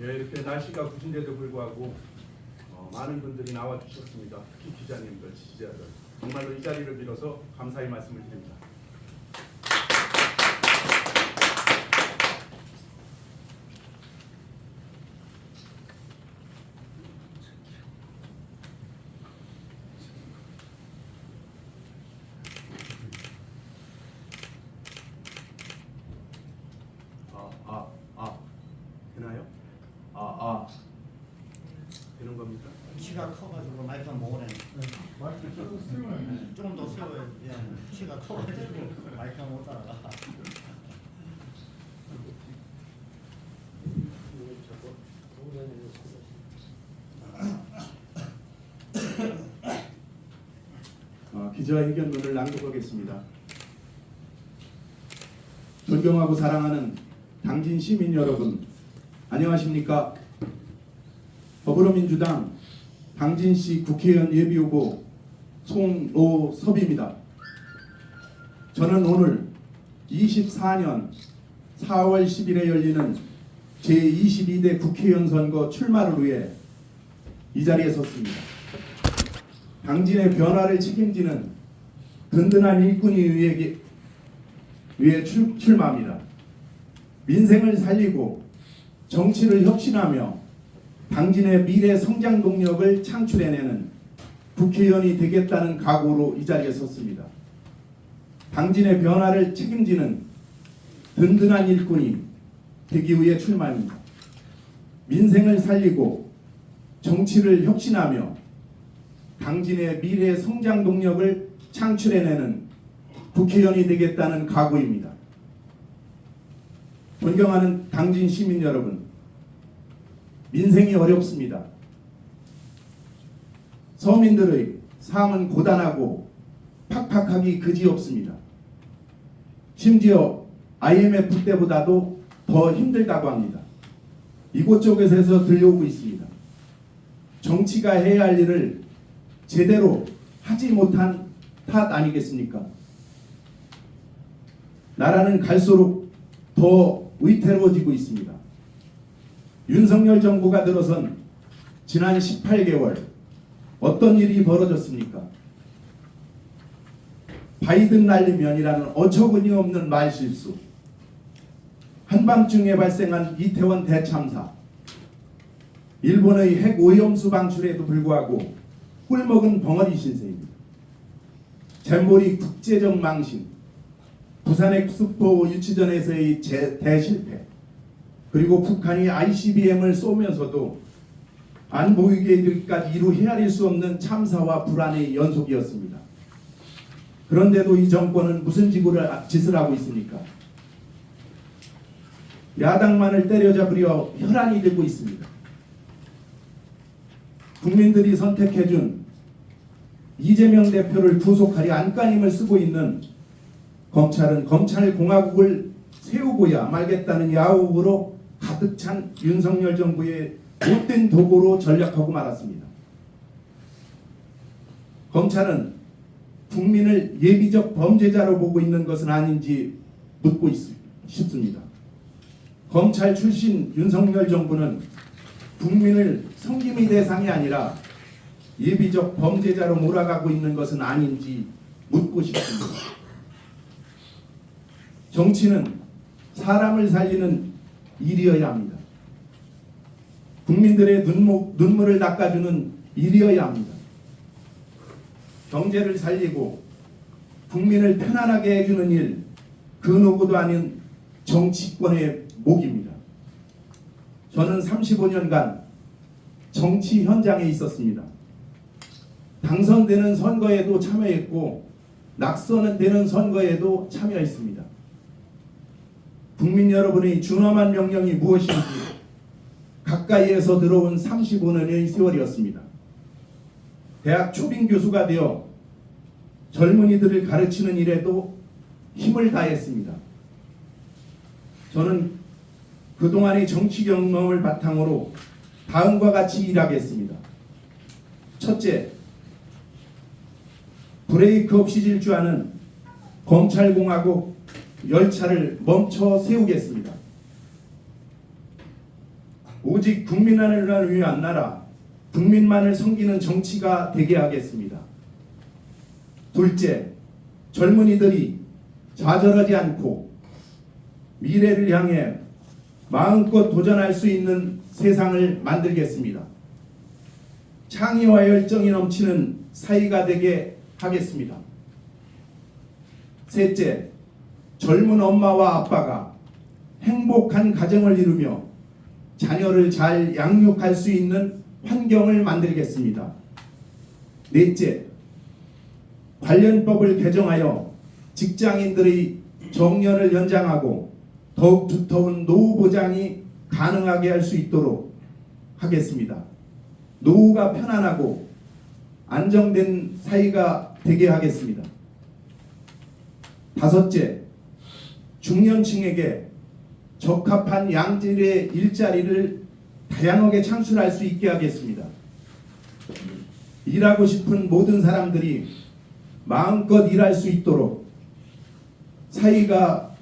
예, 이렇게 날씨가 구신데도 불구하고 어, 많은 분들이 나와 주셨습니다. 특히 기자님들, 지지자들 정말로 이 자리를 빌어서 감사의 말씀을 드립니다. 아, 아, 아, 되나요? 아, 아, 되는 겁니까? 키가 커가지고 마이크 못 오네. 좀 더 세워야 돼. 키가 커가지고 마이크 못 따라가. 어, 기자회견문을 낭독하겠습니다. 존경하고 사랑하는 당진 시민 여러분, 안녕하십니까? 더불어민주당 당진시 국회의원 예비후보 송로섭입니다. 저는 오늘 24년 4월 10일에 열리는 제22대 국회의원 선거 출마를 위해 이 자리에 섰습니다. 당진의 변화를 책임지는 든든한 일꾼이 위해, 위해 출, 출마합니다. 민생을 살리고 정치를 혁신하며 당진의 미래 성장 동력을 창출해내는 국회의원이 되겠다는 각오로 이 자리에 섰습니다. 당진의 변화를 책임지는 든든한 일꾼이 되기 위해 출마합니다. 민생을 살리고 정치를 혁신하며 당진의 미래 성장 동력을 창출해내는 국회의원이 되겠다는 각오입니다. 존경하는 당진 시민 여러분, 민생이 어렵습니다. 서민들의 삶은 고단하고 팍팍하기 그지없습니다. 심지어 IMF 때보다도 더 힘들다고 합니다. 이곳저곳에서 들려오고 있습니다. 정치가 해야 할 일을 제대로 하지 못한 탓 아니겠습니까? 나라는 갈수록 더 위태로워지고 있습니다. 윤석열 정부가 들어선 지난 18개월 어떤 일이 벌어졌습니까? 바이든 날리면이라는 어처구니 없는 말실수, 한밤중에 발생한 이태원 대참사, 일본의 핵 오염수 방출에도 불구하고 꿀먹은 벙어리 신세입니다. 잼버리 국제적 망신, 부산의 수포 유치전에서의 재- 대실패, 그리고 북한이 ICBM을 쏘면서도 안보위기에 이르기까지 이루 헤아릴 수 없는 참사와 불안의 연속이었습니다. 그런데도 이 정권은 무슨 지구를 짓을 하고 있습니까? 야당만을 때려잡으려 혈안이 되고 있습니다. 국민들이 선택해준 이재명 대표를 구속하려 안간힘을 쓰고 있는 검찰은 검찰공화국을 세우고야 말겠다는 야욕으로 가득 찬 윤석열 정부의 못된 도구로 전략하고 말았습니다. 검찰은 국민을 예비적 범죄자로 보고 있는 것은 아닌지 묻고 있, 싶습니다. 검찰 출신 윤석열 정부는 국민을 성김의 대상이 아니라 예비적 범죄자로 몰아가고 있는 것은 아닌지 묻고 싶습니다. 정치는 사람을 살리는 일이어야 합니다. 국민들의 눈목, 눈물을 닦아주는 일이어야 합니다. 경제를 살리고 국민을 편안하게 해주는 일, 그 누구도 아닌 정치권의 목입니다. 저는 35년간 정치 현장에 있었습니다. 당선되는 선거에도 참여했고 낙선은 되는 선거에도 참여했습니다. 국민 여러분의 준엄한 명령이 무엇인지 가까이에서 들어온 35년의 세월이었습니다. 대학 초빙 교수가 되어 젊은이들을 가르치는 일에도 힘을 다했습니다. 저는 그동안의 정치 경험을 바탕으로 다음과 같이 일하겠습니다. 첫째, 브레이크 없이 질주하는 검찰공화국 열차를 멈춰 세우겠습니다. 오직 국민만을 위한 나라, 국민만을 섬기는 정치가 되게 하겠습니다. 둘째, 젊은이들이 좌절하지 않고 미래를 향해 마음껏 도전할 수 있는 세상을 만들겠습니다. 창의와 열정이 넘치는 사회가 되게 하겠습니다. 셋째, 젊은 엄마와 아빠가 행복한 가정을 이루며 자녀를 잘 양육할 수 있는 환경을 만들겠습니다. 넷째, 관련법을 개정하여 직장인들의 정년을 연장하고 더욱 두터운 노후 보장이 가능하게 할 수 있도록 하겠습니다. 노후가 편안하고 안정된 사회가 되게 하겠습니다. 다섯째, 중년층에게 적합한 양질의 일자리를 다양하게 창출할 수 있게 하겠습니다. 일하고 싶은 모든 사람들이 마음껏 일할 수 있도록 사회가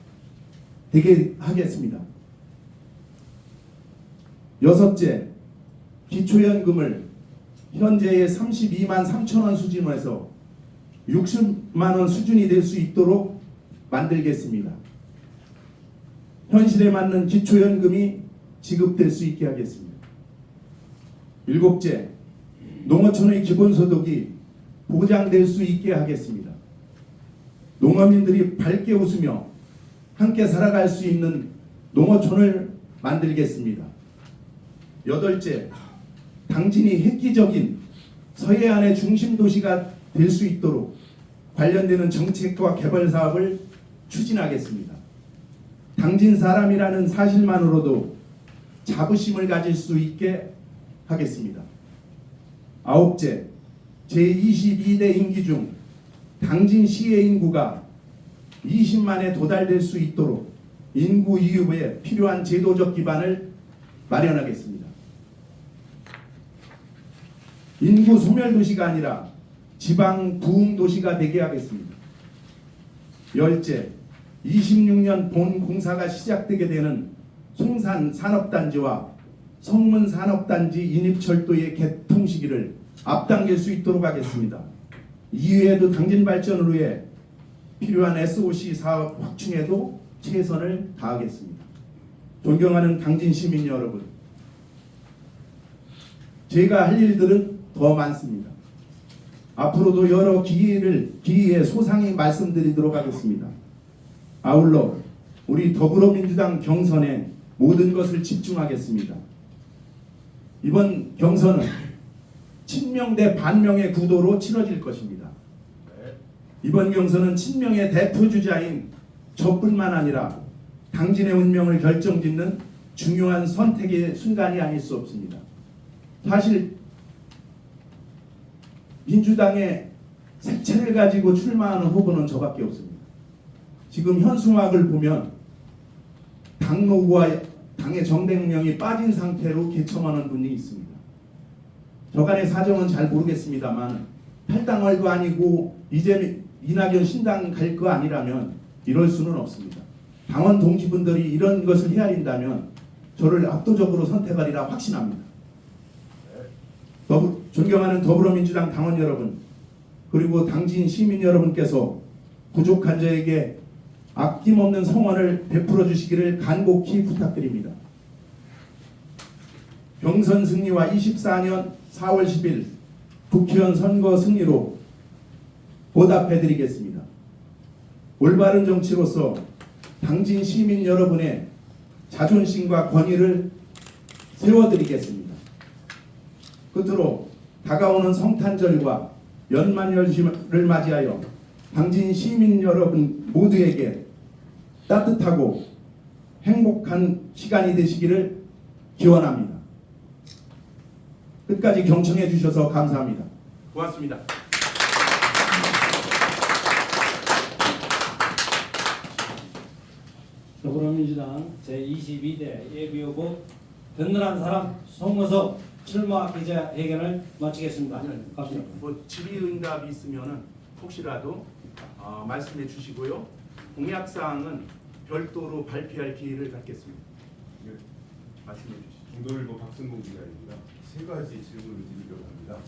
되게 하겠습니다. 여섯째, 기초연금을 현재의 32만 3천 원 수준에서 60만 원 수준이 될 수 있도록 만들겠습니다. 현실에 맞는 기초연금이 지급될 수 있게 하겠습니다. 일곱째, 농어촌의 기본소득이 보장될 수 있게 하겠습니다. 농어민들이 밝게 웃으며 함께 살아갈 수 있는 농어촌을 만들겠습니다. 여덟째, 당진이 획기적인 서해안의 중심 도시가 될 수 있도록 관련되는 정책과 개발 사업을 추진하겠습니다. 당진 사람이라는 사실만으로도 자부심을 가질 수 있게 하겠습니다. 아홉째, 제22대 임기 중 당진 시의 인구가 20만에 도달될 수 있도록 인구 이후에 필요한 제도적 기반을 마련하겠습니다. 인구 소멸 도시가 아니라 지방 부흥 도시가 되게 하겠습니다. 열째, 26년 본 공사가 시작되게 되는 송산 산업단지와 성문 산업단지 인입 철도의 개통 시기를 앞당길 수 있도록 하겠습니다. 이외에도 당진 발전을 위해 필요한 SOC 사업 확충에도 최선을 다하겠습니다. 존경하는 당진 시민 여러분, 제가 할 일들은 더 많습니다. 앞으로도 여러 기회를 기회에 소상히 말씀드리도록 하겠습니다. 아울러 우리 더불어민주당 경선에 모든 것을 집중하겠습니다. 이번 경선은 친명 대 반명의 구도로 치러질 것입니다. 이번 경선은 친명의 대표 주자인 저뿐만 아니라 당진의 운명을 결정짓는 중요한 선택의 순간이 아닐 수 없습니다. 사실 민주당의 색채를 가지고 출마하는 후보는 저밖에 없습니다. 지금 현수막을 보면 당 노고와 당의 정당명이 빠진 상태로 개청하는 분이 있습니다. 저간의 사정은 잘 모르겠습니다만 탈당할도 아니고 이제 이낙연 신당 갈 거 아니라면 이럴 수는 없습니다. 당원 동지분들이 이런 것을 헤아린다면 저를 압도적으로 선택하리라 확신합니다. 더불- 존경하는 더불어민주당 당원 여러분 그리고 당진 시민 여러분께서 부족한 저에게 아낌없는 성원을 베풀어 주시기를 간곡히 부탁드립니다. 경선 승리와 24년 4월 10일 국회의원 선거 승리로 보답해 드리겠습니다. 올바른 정치로서 당진 시민 여러분의 자존심과 권위를 세워드리겠습니다. 끝으로 다가오는 성탄절과 연말연시를 맞이하여 당진 시민 여러분 모두에게 따뜻하고 행복한 시간이 되시기를 기원합니다. 끝까지 경청해 주셔서 감사합니다. 고맙습니다. 더불어민주당 제22대 예비후보 든든한 사람 송무석 출마 기자회견을 마치겠습니다. 감사합니다. 뭐 질의응답이 있으면은 혹시라도 어, 말씀해 주시고요. 공약 사항은 별도로 발표할 기회를 갖겠습니다. 예, 말씀해 주시죠. 중도일보 박승공 기자입니다. 세 가지 질문을 드리려고 합니다.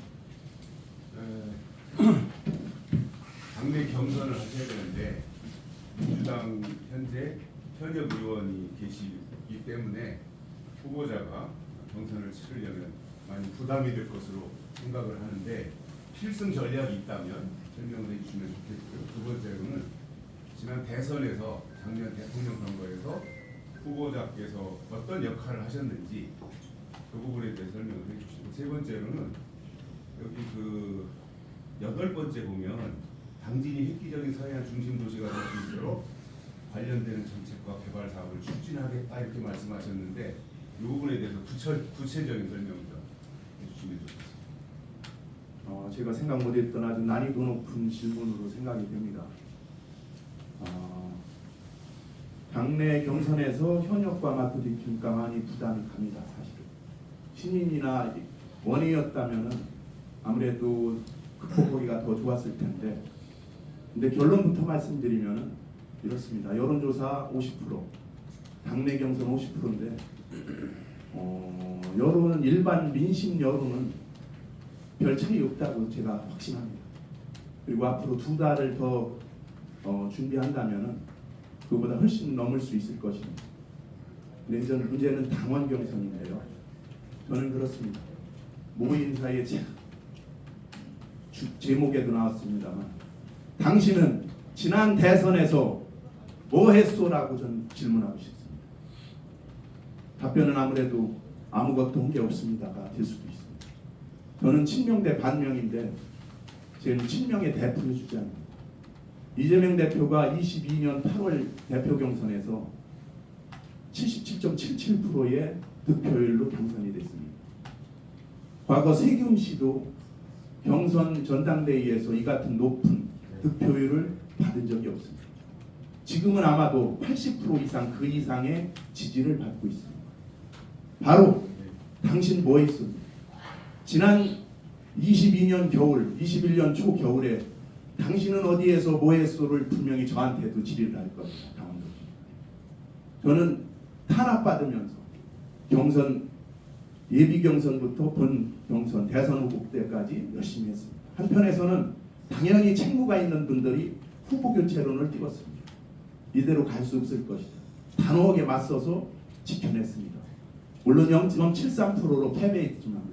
에, 당내 경선을 하셔야 되는데 민주당 현재 현역 의원이 계시기 때문에 후보자가 경선을 치르려면 많이 부담이 될 것으로 생각을 하는데 필승 전략이 있다면 설명을 해주시면 좋겠고요. 두 번째로는 지난 대선에서 작년 대통령 선거에서 후보자께서 어떤 역할을 하셨는지 그 부분에 대해 설명을 해주시고 세 번째로는 여기 그 여덟 번째 보면 당진이 획기적인 사회화 중심 도시가 될 수 있도록 관련되는 정책과 개발 사업을 추진하겠다 이렇게 말씀하셨는데 이 부분에 대해서 구체, 구체적인 설명 좀 해주시면 좋겠습니다. 어, 제가 생각 못했던 아주 난이도 높은 질문으로 생각이 됩니다. 어, 당내 경선에서 현역과 맞부딪히니까 많이 부담이 갑니다. 신인이나 원외였다면 아무래도 극복하기가 더 좋았을 텐데 근데 결론부터 말씀드리면 이렇습니다. 여론조사 50% 당내 경선 50%인데 어, 여론은 일반 민심 여론은 별 차이 없다고 제가 확신합니다. 그리고 앞으로 두 달을 더 어, 준비한다면은 그보다 훨씬 넘을 수 있을 것입니다. 근데 문제는 당원 경선인데요. 저는 그렇습니다. 모인사의 제, 주, 제목에도 나왔습니다만 당신은 지난 대선에서 뭐 했소라고 저는 질문하고 싶습니다. 답변은 아무래도 아무것도 한 게 없습니다가 될 수도 있습니다. 저는 친명 대 반명인데 저는 친명의 대표를 주장합니다. 이재명 대표가 22년 8월 대표 경선에서 77.77%의 득표율로 당선이 됐습니다. 과거 세균 씨도 경선 전당대회에서 이 같은 높은 득표율을 받은 적이 없습니다. 지금은 아마도 80% 이상 그 이상의 지지를 받고 있습니다. 바로 당신 뭐 했습니까? 지난 22년 겨울, 21년 초 겨울에 당신은 어디에서 뭐 했소를 분명히 저한테도 질의를 할 겁니다. 저는 탄압받으면서 경선 예비 경선부터 본 경선 대선 후보 때까지 열심히 했습니다. 한편에서는 당연히 책무가 있는 분들이 후보 교체론을 띄웠습니다. 이대로 갈 수 없을 것이다. 단호하게 맞서서 지켜냈습니다. 물론 0.73%로 패배했지만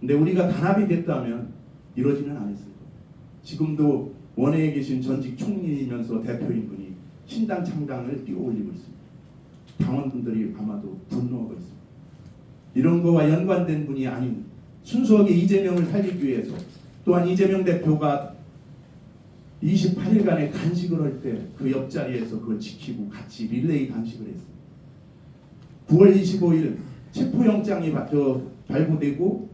근데 우리가 단합이 됐다면 이러지는 않았을 거예요. 지금도 원외에 계신 전직 총리이면서 대표인 분이 신당 창당을 뛰어올리고 있습니다. 당원분들이 아마도 분노하고 있습니다. 이런 거와 연관된 분이 아닌 순수하게 이재명을 살리기 위해서 또한 이재명 대표가 28일간의 간식을 할 때 그 옆자리에서 그걸 지키고 같이 릴레이 간식을 했습니다. 9월 25일 체포영장이 발부되고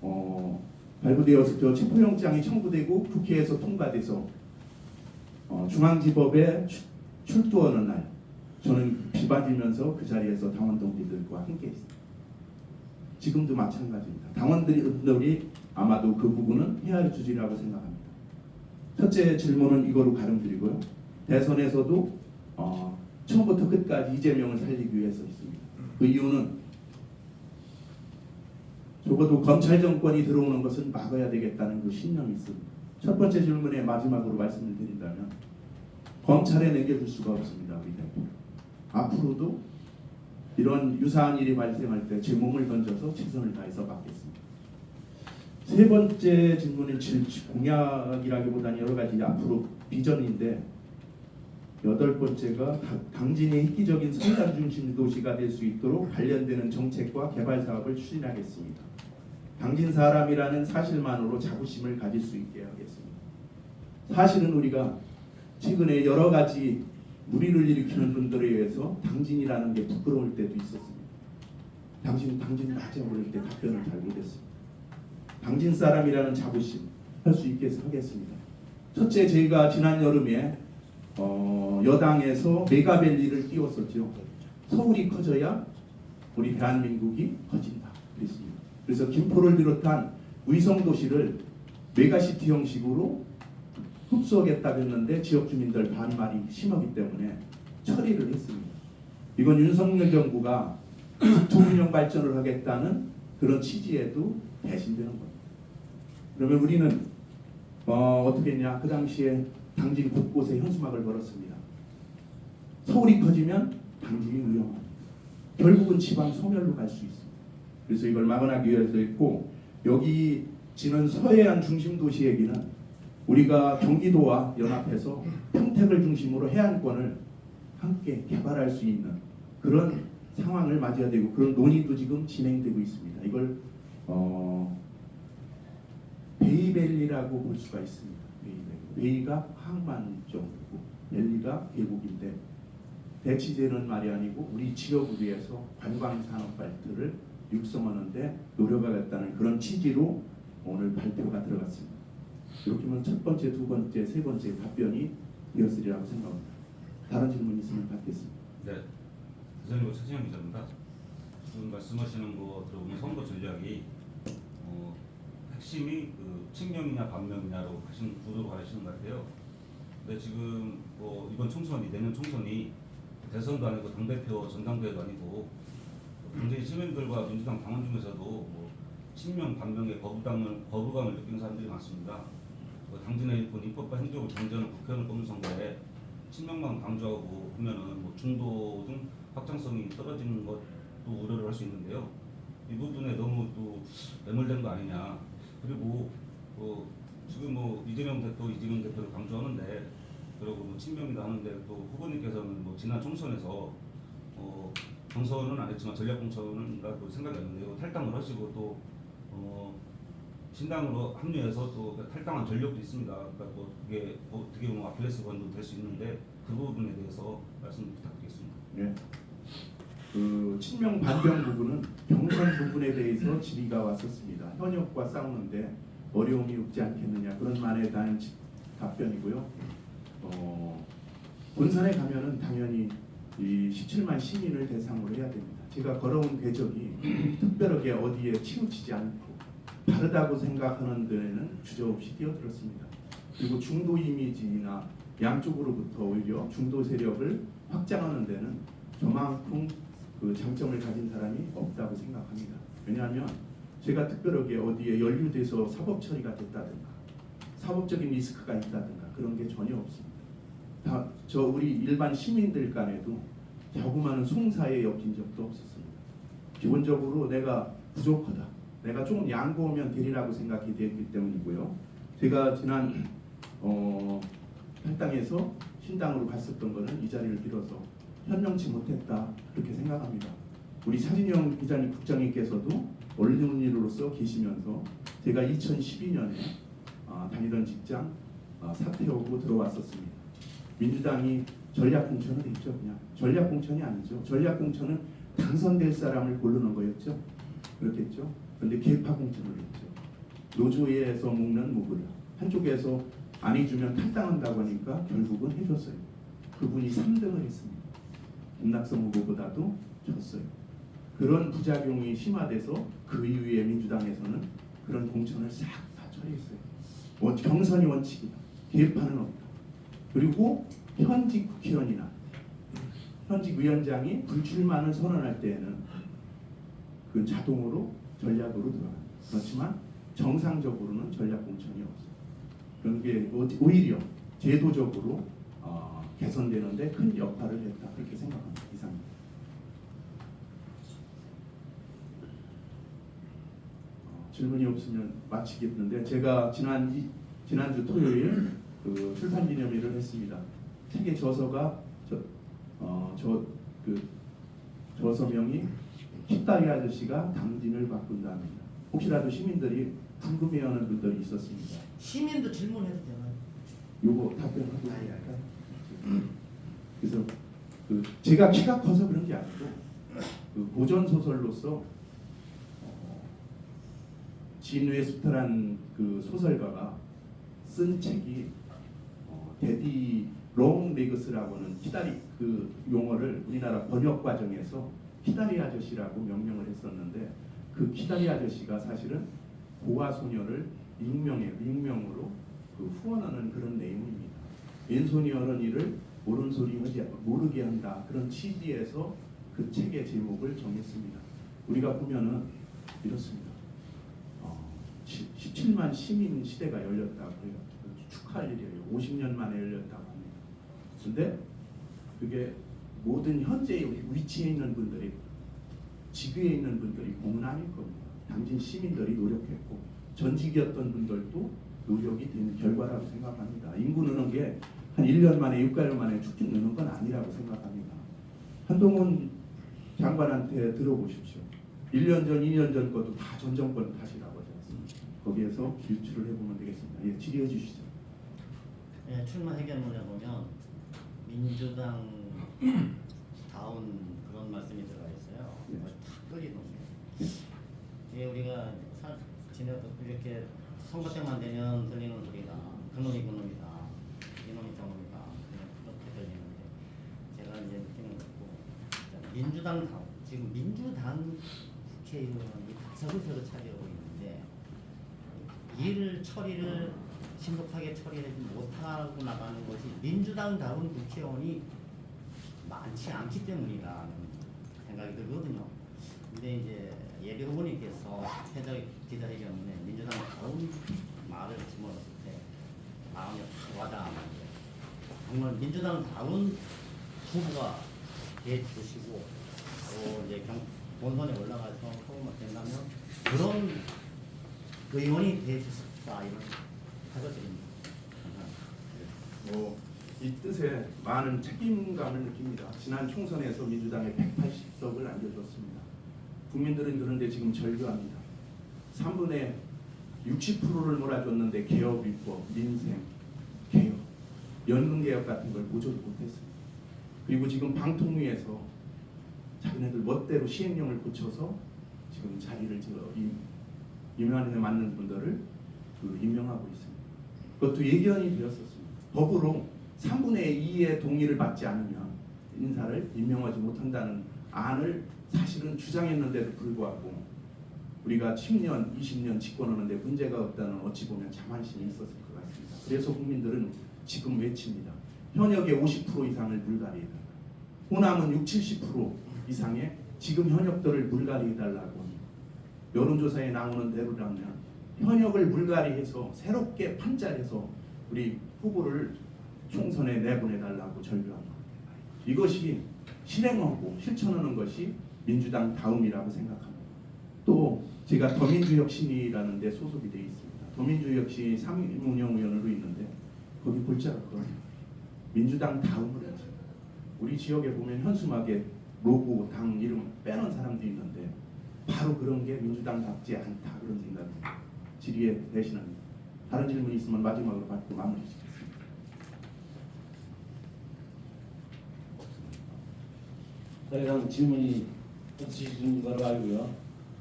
어, 발부되어서 저 체포영장이 청구되고 국회에서 통과돼서 어, 중앙지법에 추- 출두하는 날 저는 비바지면서 그 자리에서 당원 동지들과 함께 있습니다. 지금도 마찬가지입니다. 당원들이 아마도 그 부분은 헤아려 주지라고 생각합니다. 첫째 질문은 이거로 가름드리고요. 대선에서도 어, 처음부터 끝까지 이재명을 살리기 위해서 있습니다. 그 이유는 적어도 검찰 정권이 들어오는 것은 막아야 되겠다는 그 신념이 있습니다. 첫 번째 질문에 마지막으로 말씀을 드린다면 검찰에 내겨줄 수가 없습니다. 우리 대표. 앞으로도 이런 유사한 일이 발생할 때 제 몸을 던져서 최선을 다해서 막겠습니다. 세 번째 질문은 질- 공약이라기보다는 여러 가지 앞으로 비전인데 여덟 번째가 가- 강진의 획기적인 생산 중심 도시가 될 수 있도록 관련되는 정책과 개발 사업을 추진하겠습니다. 당진 사람이라는 사실만으로 자부심을 가질 수 있게 하겠습니다. 사실은 우리가 최근에 여러 가지 무리를 일으키는 분들에 의해서 당진이라는 게 부끄러울 때도 있었습니다. 당신 당진 맞아 그럴 때 답변을 잘 못했습니다. 당진 사람이라는 자부심 할 수 있게 하겠습니다. 첫째 저희가 지난 여름에 어, 여당에서 메가밸리를 띄웠었죠. 서울이 커져야 우리 대한민국이 커진다. 그랬습니다. 그래서 김포를 비롯한 위성 도시를 메가시티 형식으로 흡수하겠다고 했는데 지역 주민들 반발이 심하기 때문에 처리를 했습니다. 이건 윤석열 정부가 도민형 발전을 하겠다는 그런 취지에도 배신되는 겁니다. 그러면 우리는 어, 어떻게 했냐? 그 당시에 당진 곳곳에 현수막을 걸었습니다. 서울이 커지면 당진이 위험합니다. 결국은 지방 소멸로 갈 수 있습니다. 그래서 이걸 막아나기 위해서 했고 여기 지는 서해안 중심 도시 얘기는 우리가 경기도와 연합해서 평택을 중심으로 해안권을 함께 개발할 수 있는 그런 상황을 맞이해야 되고 그런 논의도 지금 진행되고 있습니다. 이걸 어, 베이벨리라고 볼 수가 있습니다. 베이벨리. 베이가 항만 쪽이고 벨리가 계곡인데 대치제는 말이 아니고 우리 지역을 위해서 관광 산업 발전을 육성하는데 노력하겠다는 그런 취지로 오늘 발표가 들어갔습니다. 하면 첫 번째, 두 번째, 세 번째 답변이 되었으리라고 생각합니다. 다른 질문 있으면 받겠습니다. 네, 대선이고 최진영 기자입니다. 지금 말씀하시는 거 들어보면 선거 전략이 어, 핵심이 그 친명이냐 반명이냐로 하시는 구도로 가시는 것 같아요. 근데 지금 뭐 이번 총선이 내년 총선이 대선도 아니고 당 대표 전당대회도 아니고 굉장히 시민들과 민주당 당원 중에서도 뭐 친명 반명의 거부감을 거부감을 느끼는 사람들이 많습니다. 뭐 당진의 일본 입법과 행정을 경제하는 국회의원을 뽑는 선거에 친명만 강조하고 하면은 뭐 중도 등 확장성이 떨어지는 것도 우려를 할 수 있는데요. 이 부분에 너무 또 매몰된 거 아니냐. 그리고 뭐 지금 뭐 이재명 대표, 이재명 대표를 강조하는데 그리고 뭐 친명이다 하는데 또 후보님께서는 뭐 지난 총선에서 어 경선은 안 했지만 전략 공천이라고 생각이 났는데요. 탈당을 하시고 또 어, 신당으로 합류해서 또 탈당한 전력도 있습니다. 그러니까 뭐 그게 뭐 어떻게 보면 아킬레스 건도 될 수 있는데 그 부분에 대해서 말씀 부탁드리겠습니다. 예. 그 친명 반경 부분은 경선 부분에 대해서 질의가 왔었습니다. 현역과 싸우는데 어려움이 없지 않겠느냐 그런 말에 대한 지- 답변이고요. 어, 본선에 가면은 당연히 이 17만 시민을 대상으로 해야 됩니다. 제가 걸어온 궤적이 특별하게 어디에 치우치지 않고 바르다고 생각하는 데에는 주저없이 뛰어들었습니다. 그리고 중도 이미지나 양쪽으로부터 오히려 중도 세력을 확장하는 데는 저만큼 그 장점을 가진 사람이 없다고 생각합니다. 왜냐하면 제가 특별하게 어디에 연루돼서 사법 처리가 됐다든가 사법적인 리스크가 있다든가 그런 게 전혀 없습니다. 다 저 우리 일반 시민들 간에도 자그마한 송사에 엮인 적도 없었습니다. 기본적으로 내가 부족하다. 내가 조금 양보하면 되리라고 생각이 되었기 때문이고요. 제가 지난 어, 탈당해서 신당으로 갔었던 거는 이 자리를 빌어서 현명치 못했다 그렇게 생각합니다. 우리 차진영 기자님 국장님께서도 언론인으로서 계시면서 제가 2012년에 아, 다니던 직장 아, 사퇴하고 들어왔었습니다. 민주당이 전략 공천을 했죠, 그냥 전략 공천이 아니죠. 전략 공천은 당선될 사람을 고르는 거였죠. 그렇겠죠. 그런데 개파 공천을 했죠. 노조에서 먹는 무불 한쪽에서 안 해주면 탈당한다고 하니까 결국은 해줬어요. 그분이 3등을 했습니다. 김낙선 후보보다도 졌어요. 그런 부작용이 심화돼서 그 이후에 민주당에서는 그런 공천을 싹 다 처리했어요. 원- 경선이 원칙이다. 개파는 없다. 그리고 현직 국회의원이나 현직 위원장이 불출마를 선언할 때에는 그 자동으로 전략으로 들어갑니다. 그렇지만 정상적으로는 전략 공천이 없어요. 그런 게 오- 오히려 제도적으로 어, 개선되는데 큰 역할을 했다 그렇게 생각합니다. 이상입니다. 어, 질문이 없으면 마치겠는데 제가 지난 이, 지난주 토요일 그 출판 기념일을 했습니다. 책의 저서가 저 어 저 그 저서명이 kit다리 아저씨가 당진을 바꾼다입니다. 혹시라도 시민들이 궁금해하는 분들이 있었습니다. 시민도 질문해도 되나요? 요거 답변하고 있을까요? 그래서 그 제가 키가 커서 그런 게 아니고 그 고전 소설로서 어, 진외 수트란 그 소설가가 쓴 책이 어, 데디 롱 레그스라고는 키다리 그 용어를 우리나라 번역 과정에서 키다리 아저씨라고 명명을 했었는데 그 키다리 아저씨가 사실은 고아 소녀를 익명에 익명으로 그 후원하는 그런 내용입니다. 왼손이 일을 오른손이 하지 모르게 한다 그런 취지에서 그 책의 제목을 정했습니다. 우리가 보면은 이렇습니다. 어, 17만 시민 시대가 열렸다고 해요. 축하할 일이에요. 50년 만에 열렸다고 합니다. 근데 그게 모든 현재 위치에 있는 분들이 지구에 있는 분들이 공은 아닐 겁니다. 당진 시민들이 노력했고 전직이었던 분들도 노력이 되는 결과라고 생각합니다. 인구 느는 게 한 1년 만에 6개월 만에 축축 느는 건 아니라고 생각합니다. 한동훈 장관한테 들어보십시오. 1년 전, 2년 전 것도 다 전 정권 탓이라고 하지 않습니까? 거기에서 유추를 해보면 되겠습니다. 예, 질의해 주시죠. 예, 출마 회견문에 보면 민주당 다운 그런 말씀이 들어가 있어요. 네. 뭐탁 끌리던데. 이게 우리가 살 지내 이렇게 선거 때만 되면 들리는 소리가 그놈이 그놈이다, 이놈이 저놈이다 그렇게 들리는데 제가 이제 느끼는 거고 민주당 다운 지금 민주당 국회의원이 다석을 차지하고 있는데 일을 처리를 신속하게 처리하지 못하고 나가는 것이 민주당다운 국회의원이 많지 않기 때문이라는 생각이 들거든요. 근데 이제 예비 후보님께서 해적 기자회견에 민주당다운 말을 집어넣었을 때 마음이 확 와닿았는데 정말 민주당 다운 후보가 돼주시고 또 이제 경 본선에 올라가서 후보가 된다면 그런 의원이 되셨다 이런 사과드립니다. 감사합니다. 뭐, 이 뜻에 많은 책임감을 느낍니다. 지난 총선에서 민주당에 180석을 안겨줬습니다. 국민들은 그런데 지금 절규합니다. 3분의 60%를 몰아줬는데 개업 입법, 민생, 개혁, 연금 개혁 같은 걸 모조리 못했습니다. 그리고 지금 방통위에서 자기네들 멋대로 시행령을 고쳐서 지금 자리를 저 임- 임명하는 데 맞는 분들을 그 임명하고 있습니다. 그것도 예견이 되었었습니다. 법으로 3분의 2의 동의를 받지 않으면 인사를 임명하지 못한다는 안을 사실은 주장했는데도 불구하고 우리가 10년, 20년 집권하는데 문제가 없다는 어찌 보면 자만심이 있었을 것 같습니다. 그래서 국민들은 지금 외칩니다. 현역의 50% 이상을 물갈이해달라. 호남은 6, 70% 이상의 지금 현역들을 물갈이해달라고. 여론조사에 나오는 대로라면 현역을 물갈이해서 새롭게 판짜해서 우리 후보를 총선에 내보내달라고 절규합니다. 이것이 실행하고 실천하는 것이 민주당 다음이라고 생각합니다. 또 제가 더민주혁신이라는 데 소속이 되어 있습니다. 더민주혁신 상임운영 위원으로 있는데 거기 골자가 그거예요. 민주당 다음을 하죠. 우리 지역에 보면 현수막에 로고, 당 이름 빼는 사람도 있는데 바로 그런 게 민주당답지 않다 그런 생각입니다. 질의에 대신합니다. 다른 질문 있으면 마지막으로 받고 마무리 짓겠습니다. 더 이상 질문이 없으신 걸로 알고요.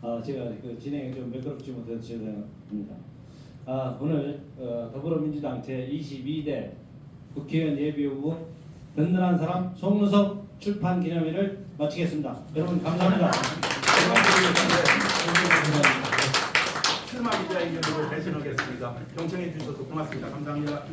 아, 제가 그 진행에 좀 매끄럽지 못해서 죄송합니다. 아, 오늘 어, 더불어민주당 제22대 국회의원 예비후보 든든한 사람 송무석 출판 기념회를 마치겠습니다. 여러분 감사합니다. 출마 기자회견으로 배신하겠습니다. 경청해 주셔서 고맙습니다. 감사합니다.